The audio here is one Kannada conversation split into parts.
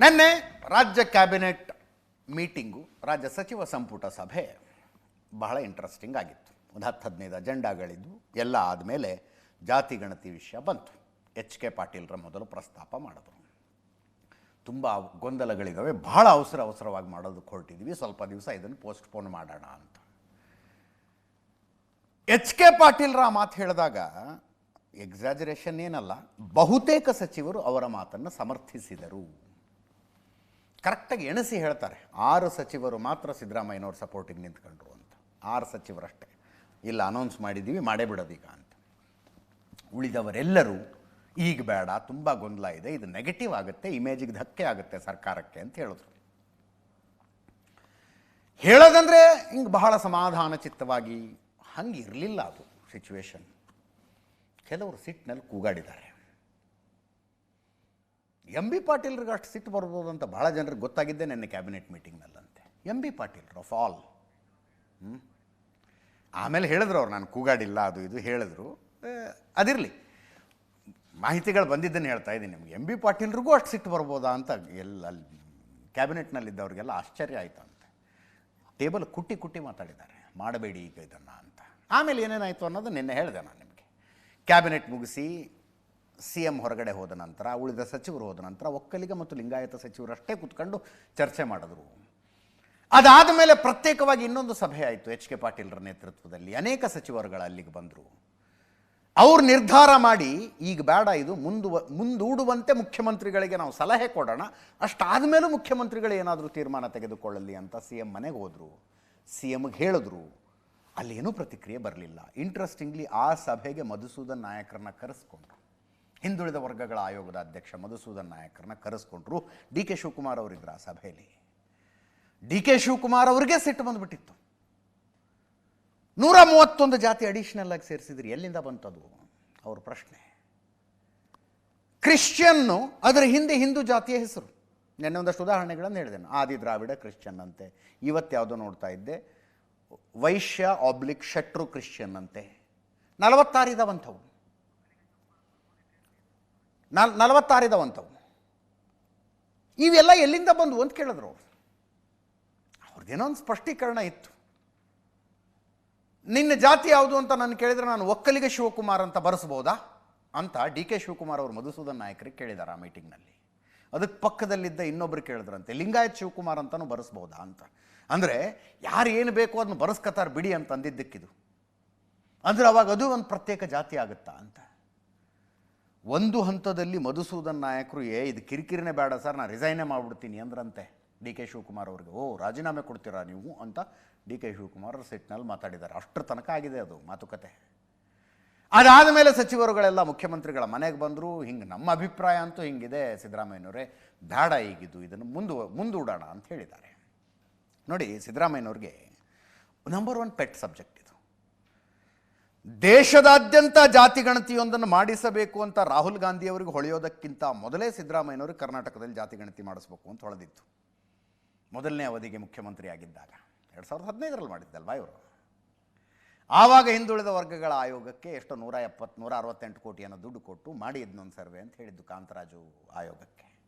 ನಿನ್ನೆ ರಾಜ್ಯ ಕ್ಯಾಬಿನೆಟ್ ಮೀಟಿಂಗು ರಾಜ್ಯ ಸಚಿವ ಸಂಪುಟ ಸಭೆ ಬಹಳ ಇಂಟ್ರೆಸ್ಟಿಂಗ್ ಆಗಿತ್ತು. ಒಂದು ಹತ್ತು ಹದಿನೈದು ಅಜೆಂಡಾಗಳಿದ್ದು ಎಲ್ಲ ಆದಮೇಲೆ ಜಾತಿ ಗಣತಿ ವಿಷಯ ಬಂತು. ಎಚ್ ಕೆ ಪಾಟೀಲ್ರ ಮೊದಲು ಪ್ರಸ್ತಾಪ ಮಾಡಿದ್ರು. ತುಂಬ ಗೊಂದಲಗಳಿದ್ದಾವೆ ಬಹಳ ಅವಸರ ಅವಸರವಾಗಿ ಮಾಡೋದಕ್ಕೆ ಹೊರಟಿದ್ವಿ. ಸ್ವಲ್ಪ ದಿವಸ ಇದನ್ನು ಪೋಸ್ಟ್ಪೋನ್ ಮಾಡೋಣ ಅಂತ. ಎಚ್ ಕೆ ಪಾಟೀಲ್ರ ಮಾತು ಹೇಳಿದಾಗ ಎಕ್ಸಾಜರೇಷನ್ ಏನಲ್ಲ, ಬಹುತೇಕ ಸಚಿವರು ಅವರ ಮಾತನ್ನು ಸಮರ್ಥಿಸಿದರು. ಕರೆಕ್ಟಾಗಿ ಎಣಿಸಿ ಹೇಳ್ತಾರೆ, ಆರು ಸಚಿವರು ಮಾತ್ರ ಸಿದ್ದರಾಮಯ್ಯನವ್ರ ಸಪೋರ್ಟಿಗೆ ನಿಂತ್ಕೊಂಡ್ರು ಅಂತ. ಆರು ಸಚಿವರಷ್ಟೇ. ಇಲ್ಲ ಅನೌನ್ಸ್ ಮಾಡಿದ್ದೀವಿ ಮಾಡೇ ಬಿಡೋದೀಗ ಅಂತ. ಉಳಿದವರೆಲ್ಲರೂ, ಈಗ ಬೇಡ, ತುಂಬ ಗೊಂದಲ ಇದೆ, ಇದು ನೆಗೆಟಿವ್ ಆಗುತ್ತೆ ಇಮೇಜಿಗೆ ಧಕ್ಕೆ ಆಗುತ್ತೆ ಸರ್ಕಾರಕ್ಕೆ, ಅಂತ ಹೇಳಿದ್ರು. ಹೇಳೋದಂದ್ರೆ, ಹಿಂಗೆ ಬಹಳ ಸಮಾಧಾನ ಚಿತ್ತವಾಗಿ ಹಂಗೆ ಇರಲಿಲ್ಲ ಅದು ಸಿಚುವೇಶನ್ ಕೆಲವರು ಸಿಟ್ಟಿನಲ್ಲಿ ಕೂಗಾಡಿದ್ದಾರೆ. ಎಂ ಬಿ ಪಾಟೀಲ್ರಿಗೆ ಅಷ್ಟು ಸಿಟ್ಟು ಬರ್ಬೋದು ಅಂತ ಭಾಳ ಜನರಿಗೆ ಗೊತ್ತಾಗಿದ್ದೆ ನೆನ್ನೆ cabinet ಮೀಟಿಂಗ್ನಲ್ಲಂತೆ. M B Patil of all. ಆಮೇಲೆ ಹೇಳಿದ್ರು ಅವ್ರು, ನಾನು ಕೂಗಾಡಿಲ್ಲ, ಅದು ಇದು ಹೇಳಿದ್ರು. ಅದಿರಲಿ. ಮಾಹಿತಿಗಳು ಬಂದಿದ್ದನ್ನು ಹೇಳ್ತಾ ಇದ್ದೀನಿ ನಿಮ್ಗೆ. ಎಂ ಬಿ ಪಾಟೀಲ್ರಿಗೂ ಅಷ್ಟು ಸಿಟ್ಟು ಬರ್ಬೋದಾ ಅಂತ ಎಲ್ಲ ಅಲ್ಲಿ ಕ್ಯಾಬಿನೆಟ್ನಲ್ಲಿದ್ದವ್ರಿಗೆಲ್ಲ ಆಶ್ಚರ್ಯ ಆಯಿತು ಟೇಬಲ್ ಕುಟ್ಟಿ ಕುಟ್ಟಿ ಮಾತಾಡಿದ್ದಾರೆ. ಮಾಡಬೇಡಿ ಈಗ ಇದನ್ನು ಅಂತ. ಆಮೇಲೆ ಏನೇನಾಯಿತು ಅನ್ನೋದು ನಿನ್ನೆ ಹೇಳಿದೆ ನಾನು ನಿಮಗೆ. ಕ್ಯಾಬಿನೆಟ್ ಮುಗಿಸಿ ಸಿ ಎಂ ಹೊರಗಡೆ ಹೋದ ನಂತರ, ಉಳಿದ ಸಚಿವರು ಹೋದ ನಂತರ, ಒಕ್ಕಲಿಗ ಮತ್ತು ಲಿಂಗಾಯತ ಸಚಿವರಷ್ಟೇ ಕೂತ್ಕೊಂಡು ಚರ್ಚೆ ಮಾಡಿದ್ರು. ಅದಾದ ಮೇಲೆ ಪ್ರತ್ಯೇಕವಾಗಿ ಇನ್ನೊಂದು ಸಭೆ ಆಯಿತು ಎಚ್ ಕೆ ಪಾಟೀಲ್ರ ನೇತೃತ್ವದಲ್ಲಿ. ಅನೇಕ ಸಚಿವರುಗಳು ಅಲ್ಲಿಗೆ ಬಂದರು. ಅವ್ರು ನಿರ್ಧಾರ ಮಾಡಿ, ಈಗ ಬೇಡ ಇದು, ಮುಂದುವ, ಮುಂದೂಡುವಂತೆ ಮುಖ್ಯಮಂತ್ರಿಗಳಿಗೆ ನಾವು ಸಲಹೆ ಕೊಡೋಣ. ಅಷ್ಟಾದ ಮೇಲೂ ಮುಖ್ಯಮಂತ್ರಿಗಳು ಏನಾದರೂ ತೀರ್ಮಾನ ತೆಗೆದುಕೊಳ್ಳಲಿ ಅಂತ ಸಿ ಎಂ ಮನೆಗೆ ಹೋದರು. ಸಿ ಎಮ್ಗೆ ಹೇಳಿದ್ರು ಅಲ್ಲಿ ಏನೂ ಪ್ರತಿಕ್ರಿಯೆ ಬರಲಿಲ್ಲ. ಇಂಟ್ರೆಸ್ಟಿಂಗ್ಲಿ ಆ ಸಭೆಗೆ ಮಧುಸೂದನ್ ನಾಯಕರನ್ನ ಕರೆಸ್ಕೊಂಡ್ರು. ಹಿಂದುಳಿದ ವರ್ಗಗಳ ಆಯೋಗದ ಅಧ್ಯಕ್ಷ ಮಧುಸೂದನ್ ನಾಯಕರನ್ನ ಕರೆಸ್ಕೊಂಡ್ರು ಡಿ ಕೆ ಶಿವಕುಮಾರ್ ಅವರಿದ್ರು ಆ ಸಭೆಯಲ್ಲಿ. ಡಿ ಕೆ ಶಿವಕುಮಾರ್ ಅವರಿಗೆ ಸಿಟ್ಟು ಬಂದುಬಿಟ್ಟಿತ್ತು. ನೂರ ಮೂವತ್ತೊಂದು ಜಾತಿ ಅಡಿಷನಲ್ ಆಗಿ ಸೇರಿಸಿದ್ರಿ, ಎಲ್ಲಿಂದ ಬಂತದು? ಅವ್ರ ಪ್ರಶ್ನೆ. ಕ್ರಿಶ್ಚಿಯನ್ನು, ಅದರ ಹಿಂದೆ ಹಿಂದೂ ಜಾತಿಯ ಹೆಸರು. ನೆನ್ನೆ ಒಂದಷ್ಟು ಉದಾಹರಣೆಗಳನ್ನು ಹೇಳಿದೆ. ಆದಿ ದ್ರಾವಿಡ ಕ್ರಿಶ್ಚಿಯನ್ ಅಂತೆ ಇವತ್ತು ಯಾವುದೋ ನೋಡ್ತಾ ಇದ್ದೆ. ವೈಶ್ಯ ಆಬ್ಲಿಕ್ ಶಟ್ರು ಕ್ರಿಶ್ಚಿಯನ್ ಅಂತೆ ನಲವತ್ತಾರು ಇದಾವಂಥವು. ನಲ್ ನಲವತ್ತಾರಿದವಂಥವು ಇವೆಲ್ಲ ಎಲ್ಲಿಂದ ಬಂದು ಅಂತ ಕೇಳಿದ್ರು ಅವರು. ಅವ್ರದ್ದೇನೋ ಒಂದು ಸ್ಪಷ್ಟೀಕರಣ ಇತ್ತು. ನಿನ್ನ ಜಾತಿ ಯಾವುದು ಅಂತ ನಾನು ಕೇಳಿದರೆ ನಾನು ಒಕ್ಕಲಿಗ ಶಿವಕುಮಾರ್ ಅಂತ ಬರೆಸ್ಬೋದಾ? ಅಂತ ಡಿ ಕೆ ಶಿವಕುಮಾರ್ ಅವರು ಮಧುಸೂದನ್ ನಾಯಕರಿಗೆ ಕೇಳಿದ್ದಾರೆ ಆ ಮೀಟಿಂಗ್ನಲ್ಲಿ. ಅದಕ್ಕೆ ಪಕ್ಕದಲ್ಲಿದ್ದ ಇನ್ನೊಬ್ರು ಕೇಳಿದ್ರಂತೆ, ಲಿಂಗಾಯತ್ ಶಿವಕುಮಾರ್ ಅಂತಲೂ ಬರೆಸ್ಬೋದಾ ಅಂತ. ಅಂದರೆ ಯಾರು ಏನು ಬೇಕೋ ಅದನ್ನು ಬರೆಸ್ಕತಾರೆ ಬಿಡಿ ಅಂತ ಅಂದಿದ್ದಕ್ಕಿದು ಅಂದರೆ ಅವಾಗ ಅದು ಒಂದು ಪ್ರತ್ಯೇಕ ಜಾತಿ ಆಗುತ್ತಾ ಅಂತ. ಒಂದು ಹಂತದಲ್ಲಿ ಮಧುಸೂದನ್ ನಾಯಕರು, ಏ, ಇದು ಕಿರಿಕಿರಿನೇ ಬೇಡ ಸರ್ ನಾನು ರಿಸೈನೇ ಮಾಡಿಬಿಡ್ತೀನಿ ಅಂದ್ರಂತೆ ಡಿ ಕೆ ಶಿವಕುಮಾರ್ ಅವ್ರಿಗೆ. ಓ, ರಾಜೀನಾಮೆ ಕೊಡ್ತೀರಾ ನೀವು? ಅಂತ ಡಿ ಕೆ ಶಿವಕುಮಾರ್ ಸಿಟ್ನಲ್ಲಿ ಮಾತಾಡಿದ್ದಾರೆ. ಅಷ್ಟರ ತನಕ ಆಗಿದೆ ಅದು ಮಾತುಕತೆ. ಅದಾದ ಮೇಲೆ ಸಚಿವರುಗಳೆಲ್ಲ ಮುಖ್ಯಮಂತ್ರಿಗಳ ಮನೆಗೆ ಬಂದರು. ಹಿಂಗೆ ನಮ್ಮ ಅಭಿಪ್ರಾಯ ಅಂತೂ ಹಿಂಗಿದೆ ಸಿದ್ದರಾಮಯ್ಯನವರೇ. ಬೇಡ ಈಗಿದ್ದು ಇದನ್ನು ಮುಂದು, ಮುಂದೂಡೋಣ ಅಂತ ಹೇಳಿದ್ದಾರೆ. ನೋಡಿ, ಸಿದ್ದರಾಮಯ್ಯನವ್ರಿಗೆ ನಂಬರ್ ಒನ್ ಪೆಟ್ ಸಬ್ಜೆಕ್ಟ್ ದೇಶದಾದ್ಯಂತ ಜಾತಿ ಗಣತಿಯೊಂದನ್ನು ಮಾಡಿಸಬೇಕು ಅಂತ ರಾಹುಲ್ ಗಾಂಧಿ ಅವರಿಗೆ ಹೊಳೆಯೋದಕ್ಕಿಂತ ಮೊದಲೇ ಸಿದ್ದರಾಮಯ್ಯನವರು ಕರ್ನಾಟಕದಲ್ಲಿ ಜಾತಿ ಗಣತಿ ಮಾಡಿಸ್ಬೇಕು ಅಂತ ಹೊಳೆದಿತ್ತು. ಮೊದಲನೇ ಅವಧಿಗೆ ಮುಖ್ಯಮಂತ್ರಿ ಆಗಿದ್ದಾಗ ಎರಡು ಸಾವಿರದ ಹದಿನೈದರಲ್ಲಿ ಮಾಡಿದ್ದಲ್ವಾ ಇವರು? ಆವಾಗ ಹಿಂದುಳಿದ ವರ್ಗಗಳ ಆಯೋಗಕ್ಕೆ ಎಷ್ಟು ನೂರ ಎಪ್ಪತ್ತು, ನೂರ ಅರವತ್ತೆಂಟು ಕೋಟಿಯನ್ನು ದುಡ್ಡು ಕೊಟ್ಟು ಮಾಡಿ ಇದನ್ನೊಂದು ಸರ್ವೆ ಅಂತ ಹೇಳಿದ್ದು ಕಾಂತರಾಜು ಆಯೋಗಕ್ಕೆ.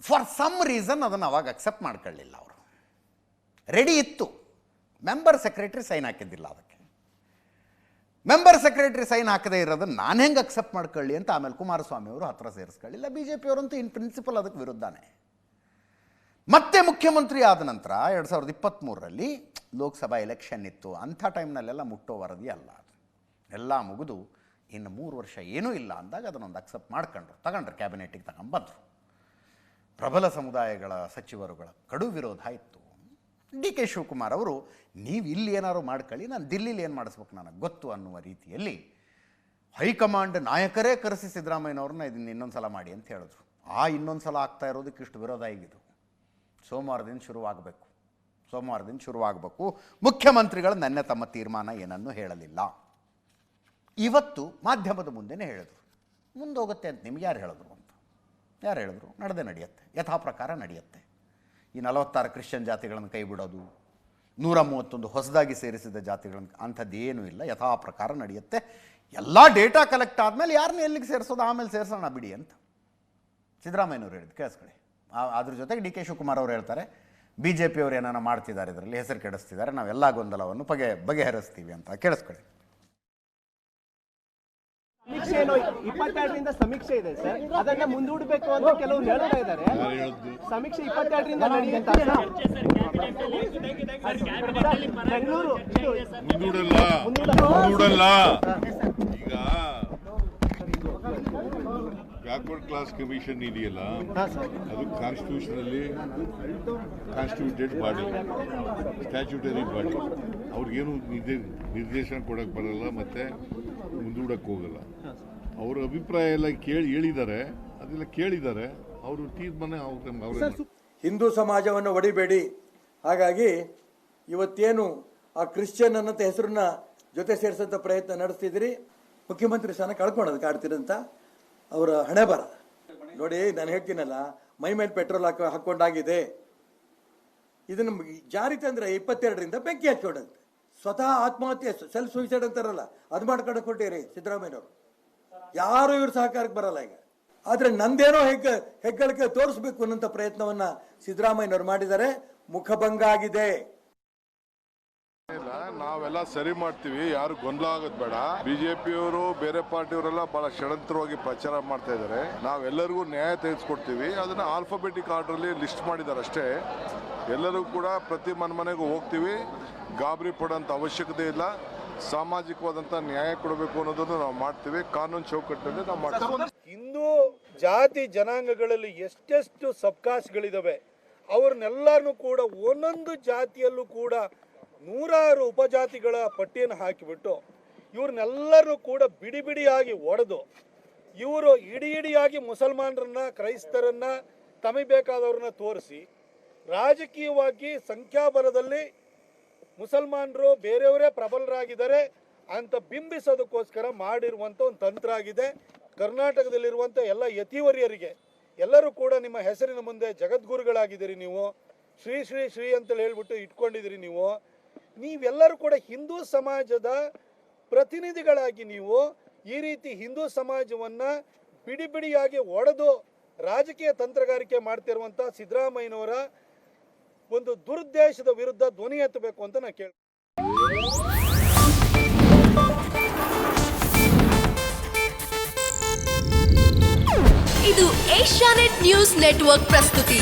ಫಾರ್ ಸಮ್ ರೀಸನ್ ಅದನ್ನು ಅವಾಗ ಅಕ್ಸೆಪ್ಟ್ ಮಾಡ್ಕೊಳ್ಳಿಲ್ಲ ಅವರು. ರೆಡಿ ಇತ್ತು. ಮೆಂಬರ್ ಸೆಕ್ರೆಟರಿ ಸೈನ್ ಹಾಕಿದ್ದಿಲ್ಲ ಅದಕ್ಕೆ. ಮೆಂಬರ್ ಸೆಕ್ರೆಟರಿ ಸೈನ್ ಹಾಕದೇ ಇರೋದನ್ನು ನಾನು ಹೆಂಗೆ ಅಕ್ಸೆಪ್ಟ್ ಮಾಡ್ಕೊಳ್ಳಿ ಅಂತ ಆಮೇಲೆ ಕುಮಾರಸ್ವಾಮಿ ಅವರು ಹತ್ರ ಸೇರಿಸ್ಕೊಳ್ಳಿಲ್ಲ ಬಿ ಜೆ ಪಿಯವರಂತೂ ಇನ್ ಪ್ರಿನ್ಸಿಪಲ್ ಅದಕ್ಕೆ ವಿರುದ್ಧನೇ. ಮತ್ತೆ ಮುಖ್ಯಮಂತ್ರಿ ಆದ ನಂತರ ಎರಡು ಸಾವಿರದ ಇಪ್ಪತ್ತ್ಮೂರರಲ್ಲಿ ಲೋಕಸಭಾ ಎಲೆಕ್ಷನ್ ಇತ್ತು. ಅಂಥ ಟೈಮ್ನಲ್ಲೆಲ್ಲ ಮುಟ್ಟೋ ವರದಿ ಅಲ್ಲ ಅದು. ಎಲ್ಲ ಮುಗಿದು ಇನ್ನು ಮೂರು ವರ್ಷ ಏನೂ ಇಲ್ಲ ಅಂದಾಗ ಅದನ್ನೊಂದು ಅಕ್ಸೆಪ್ಟ್ ಮಾಡ್ಕೊಂಡ್ರು. ತಗೊಂಡ್ರು ಕ್ಯಾಬಿನೆಟಿಗೆ ತಗೊಂಬಂದರು ಪ್ರಬಲ ಸಮುದಾಯಗಳ ಸಚಿವರುಗಳ ಕಡು ವಿರೋಧ ಇತ್ತು. ಡಿ ಕೆ ಶಿವಕುಮಾರ್ ಅವರು, ನೀವು ಇಲ್ಲಿ ಏನಾದ್ರು ಮಾಡ್ಕೊಳ್ಳಿ, ನಾನು ದಿಲ್ಲಿಲಿ ಏನು ಮಾಡಿಸ್ಬೇಕು ನನಗೆ ಗೊತ್ತು ಅನ್ನುವ ರೀತಿಯಲ್ಲಿ ಹೈಕಮಾಂಡ್ ನಾಯಕರೇ ಕರೆಸಿ ಸಿದ್ದರಾಮಯ್ಯನವ್ರನ್ನ ಇದನ್ನು ಇನ್ನೊಂದು ಸಲ ಮಾಡಿ ಅಂತ ಹೇಳಿದ್ರು. ಆ ಇನ್ನೊಂದು ಸಲ ಆಗ್ತಾ ಇರೋದಕ್ಕೆ ಇಷ್ಟು ವಿರೋಧ ಆಗಿದ್ದು ಸೋಮವಾರದಿಂದ ಶುರುವಾಗಬೇಕು. ಸೋಮವಾರದಿಂದ ಶುರುವಾಗಬೇಕು. ಮುಖ್ಯಮಂತ್ರಿಗಳು ನನ್ನ ತಮ್ಮ ತೀರ್ಮಾನ ಏನನ್ನು ಹೇಳಲಿಲ್ಲ. ಇವತ್ತು ಮಾಧ್ಯಮದ ಮುಂದೆನೇ ಹೇಳಿದ್ರು. ಮುಂದೋಗುತ್ತೆ ಅಂತ ನಿಮ್ಗೆ ಯಾರು ಹೇಳಿದ್ರು ಅಂತ? ಯಾರು ಹೇಳಿದ್ರು? ನಡೆದೇ ನಡೆಯುತ್ತೆ. ಯಥಾ ಪ್ರಕಾರ ನಡೆಯುತ್ತೆ. ಈ ನಲವತ್ತಾರು ಕ್ರಿಶ್ಚಿಯನ್ ಜಾತಿಗಳನ್ನು ಕೈ ಬಿಡೋದು ನೂರ ಮೂವತ್ತೊಂದು ಹೊಸದಾಗಿ ಸೇರಿಸಿದ ಜಾತಿಗಳನ್ನು ಅಂಥದ್ದೇನೂ ಇಲ್ಲ ಯಥಾ ಪ್ರಕಾರ ನಡೆಯುತ್ತೆ. ಎಲ್ಲ ಡೇಟಾ ಕಲೆಕ್ಟ್ ಆದಮೇಲೆ ಯಾರನ್ನ ಎಲ್ಲಿಗೆ ಸೇರಿಸೋದು, ಆಮೇಲೆ ಸೇರಿಸೋಣ ಬಿಡಿ ಅಂತ. ಸಿದ್ದರಾಮಯ್ಯನವ್ರು ಹೇಳಿದ್ದು, ಕೇಳಿಸ್ಕೊಳ್ಳಿ. ಅದ್ರ ಜೊತೆಗೆ ಡಿ ಕೆ ಶಿವಕುಮಾರ್ ಅವರು ಹೇಳ್ತಾರೆ, ಬಿ ಜೆ ಪಿಯವರು ಏನಾರು ಮಾಡ್ತಿದ್ದಾರೆ, ಇದರಲ್ಲಿ ಹೆಸರು ಕೆಡಿಸ್ತಿದ್ದಾರೆ, ನಾವೆಲ್ಲ ಗೊಂದಲವನ್ನು ಬಗೆ ಬಗೆಹರಿಸ್ತೀವಿ ಅಂತ, ಕೇಳಿಸ್ಕೊಳ್ಳಿ. ಏನೋ ಇಪ್ಪತ್ತೆರಡರಿಂದ ಸಮೀಕ್ಷೆ ಇದೆ ಸರ್. ಅದನ್ನ ಮುಂದೂಡಬೇಕು ಅಂತ ಕೆಲವರು ಹೇಳ್ತಾ ಇದ್ದಾರೆ. ಸಮೀಕ್ಷೆ ಇಪ್ಪತ್ತೆರಡರಿಂದ ನಡೆಯುತ್ತ ಬೆಂಗಳೂರು ಇದು ಮುಂದೂಡಲ್ಲ. ಮುಂದೂಡಲ್ಲ. ಈಗ ಬ್ಯಾಕ್ವರ್ಡ್ ಕ್ಲಾಸ್ ಕಮಿಷನ್ ಇದೆಯಲ್ಲ? ಹಾ ಸರ್. ಅದು ಕಾನ್ಸ್ಟಿಟ್ಯೂಷನ್ ಅಲ್ಲಿ ಕಾನ್ಸ್ಟಿಟ್ಯೂಟೆಡ್ ಬಾಡಿ ಸ್ಟ್ಯಾಚ್ಯೂಟರಿ ಬಾಡಿ ಅವ್ರಿಗೇನು ನಿರ್ದೇ ನಿರ್ದೇಶನ ಕೊಡಕ್ಕೆ ಬರಲ್ಲ ಮತ್ತೆ ಮುಂದೂಡಕ್ಕೆ ಹೋಗಲ್ಲ. ಅವ್ರ ಅಭಿಪ್ರಾಯ ಎಲ್ಲ ಕೇಳಿ ಹೇಳಿದ್ದಾರೆ ಅದೆಲ್ಲ ಕೇಳಿದ್ದಾರೆ. ಅವರು ತೀರ್ಮಾನ ಅವ್ರ ಹಿಂದೂ ಸಮಾಜವನ್ನು ಒಡಿಬೇಡಿ. ಹಾಗಾಗಿ ಇವತ್ತೇನು ಆ ಕ್ರಿಶ್ಚಿಯನ್ ಅನ್ನಂತ ಹೆಸರನ್ನ ಜೊತೆ ಸೇರಿಸಂತ ಪ್ರಯತ್ನ ನಡೆಸ್ತಿದ್ದೀರಿ? ಮುಖ್ಯಮಂತ್ರಿ ಸ್ಥಾನ ಕಳ್ಕೊಳೋದು ಕಾಡ್ತಿರಂತ ಅವರ ಹಣೆ ಬರ. ನೋಡಿ ನಾನು ಹೇಳ್ತೀನಲ್ಲ ಮೈ ಮೇಲೆ ಪೆಟ್ರೋಲ್ ಹಾಕೋ ಹಾಕೊಂಡಾಗಿದೆ ಇದನ್ನು ಜಾರಿ ತಂದ್ರೆ ಇಪ್ಪತ್ತೆರಡರಿಂದ ಬೆಂಕಿ ಹಚ್ಕೊಂಡಂತೆ ಸ್ವತಃ ಆತ್ಮಹತ್ಯೆ ಸೆಲ್ಫ್ ಸೂಸೈಡ್ ಅಂತಾರಲ್ಲ ಅದು ಮಾಡ್ಕೊಂಡು ಕೊಟ್ಟಿರಿ ಸಿದ್ದರಾಮಯ್ಯನವರು. ಯಾರು ಇವ್ರ ಸಹಕಾರಕ್ಕೆ ಬರಲ್ಲ ಈಗ. ಆದರೆ ನಂದೇನೋ ಹೆಗ್ಗ, ಹೆಗ್ಗಳಿಕೆ ತೋರಿಸ್ಬೇಕು ಅನ್ನೋಂಥ ಪ್ರಯತ್ನವನ್ನು ಸಿದ್ದರಾಮಯ್ಯನವರು ಮಾಡಿದ್ದಾರೆ. ಮುಖಭಂಗ ಆಗಿದೆ. ನಾವೆಲ್ಲ ಸರಿ ಮಾಡ್ತೀವಿ. ಯಾರು ಗೊಂದಲ ಆಗೋದು ಬೇಡ. ಬಿಜೆಪಿಯವರು, ಬೇರೆ ಪಾರ್ಟಿಯವರೆಲ್ಲ ಬಹಳ ಷಡಂತ್ರವಾಗಿ ಪ್ರಚಾರ ಮಾಡ್ತಾ ಇದ್ದಾರೆ. ನಾವೆಲ್ಲರಿಗೂ ನ್ಯಾಯ ತೆಗೆದುಕೊಡ್ತೀವಿ ಅದನ್ನ ಆಲ್ಫಾಬೆಟಿಕ್ ಆರ್ಡರ್ ಅಲ್ಲಿ ಲಿಸ್ಟ್ ಮಾಡಿದ್ದಾರೆ ಅಷ್ಟೇ. ಎಲ್ಲರೂ ಕೂಡ ಪ್ರತಿ ಮನೆ ಮನೆಗೂ ಹೋಗ್ತೀವಿ. ಗಾಬರಿ ಪಡೋಂಥ ಅವಶ್ಯಕತೆ ಇಲ್ಲ. ಸಾಮಾಜಿಕವಾದಂಥ ನ್ಯಾಯ ಕೊಡಬೇಕು ಅನ್ನೋದನ್ನು ನಾವು ಮಾಡ್ತೀವಿ. ಕಾನೂನು ಚೌಕಟ್ಟಿನಲ್ಲಿ ನಾವು ಮಾಡ್ತೀವಿ. ಹಿಂದೂ ಜಾತಿ ಜನಾಂಗಗಳಲ್ಲಿ ಎಷ್ಟೆಷ್ಟು ಸಬ್ಕಾಸ್ಟ್ಗಳಿದಾವೆ ಅವ್ರನ್ನೆಲ್ಲರನ್ನೂ ಕೂಡ ಒಂದೊಂದು ಜಾತಿಯಲ್ಲೂ ಕೂಡ ನೂರಾರು ಉಪಜಾತಿಗಳ ಪಟ್ಟಿಯನ್ನು ಹಾಕಿಬಿಟ್ಟು ಇವ್ರನ್ನೆಲ್ಲರೂ ಕೂಡ ಬಿಡಿ ಬಿಡಿಯಾಗಿ ಒಡೆದು ಇವರು ಇಡಿ ಇಡಿಯಾಗಿ ಮುಸಲ್ಮಾನರನ್ನ, ಕ್ರೈಸ್ತರನ್ನ, ತಮಗೆ ಬೇಕಾದವ್ರನ್ನ ತೋರಿಸಿ ರಾಜಕೀಯವಾಗಿ ಸಂಖ್ಯಾಬಲದಲ್ಲಿ ಮುಸಲ್ಮಾನರು ಬೇರೆಯವರೇ ಪ್ರಬಲರಾಗಿದ್ದಾರೆ ಅಂತ ಬಿಂಬಿಸೋದಕ್ಕೋಸ್ಕರ ಮಾಡಿರುವಂಥ ಒಂದು ತಂತ್ರ ಆಗಿದೆ. ಕರ್ನಾಟಕದಲ್ಲಿರುವಂಥ ಎಲ್ಲ ಯತಿವರ್ಯರಿಗೆ, ಎಲ್ಲರೂ ಕೂಡ ನಿಮ್ಮ ಹೆಸರಿನ ಮುಂದೆ ಜಗದ್ಗುರುಗಳಾಗಿದ್ದೀರಿ ನೀವು. ಶ್ರೀ ಶ್ರೀ ಶ್ರೀ ಅಂತೇಳಿ ಹೇಳ್ಬಿಟ್ಟು ಇಟ್ಕೊಂಡಿದ್ದೀರಿ ನೀವು. ನೀವೆಲ್ಲರೂ ಕೂಡ ಹಿಂದೂ ಸಮಾಜದ ಪ್ರತಿನಿಧಿಗಳಾಗಿ ನೀವು ಈ ರೀತಿ ಹಿಂದೂ ಸಮಾಜವನ್ನು ಬಿಡಿ ಬಿಡಿಯಾಗಿ ಒಡೆದು ರಾಜಕೀಯ ತಂತ್ರಗಾರಿಕೆ ಮಾಡ್ತಿರುವಂಥ ಸಿದ್ದರಾಮಯ್ಯನವರ ಒಂದು ದುರುದ್ದೇಶದ ವಿರುದ್ಧ ಧ್ವನಿ ಎತ್ತಬೇಕು ಅಂತ ನಾನು ಕೇಳಿ ಇದು ಏಷ್ಯಾನೆಟ್ ನ್ಯೂಸ್ ನೆಟ್ವರ್ಕ್ ಪ್ರಸ್ತುತಿ.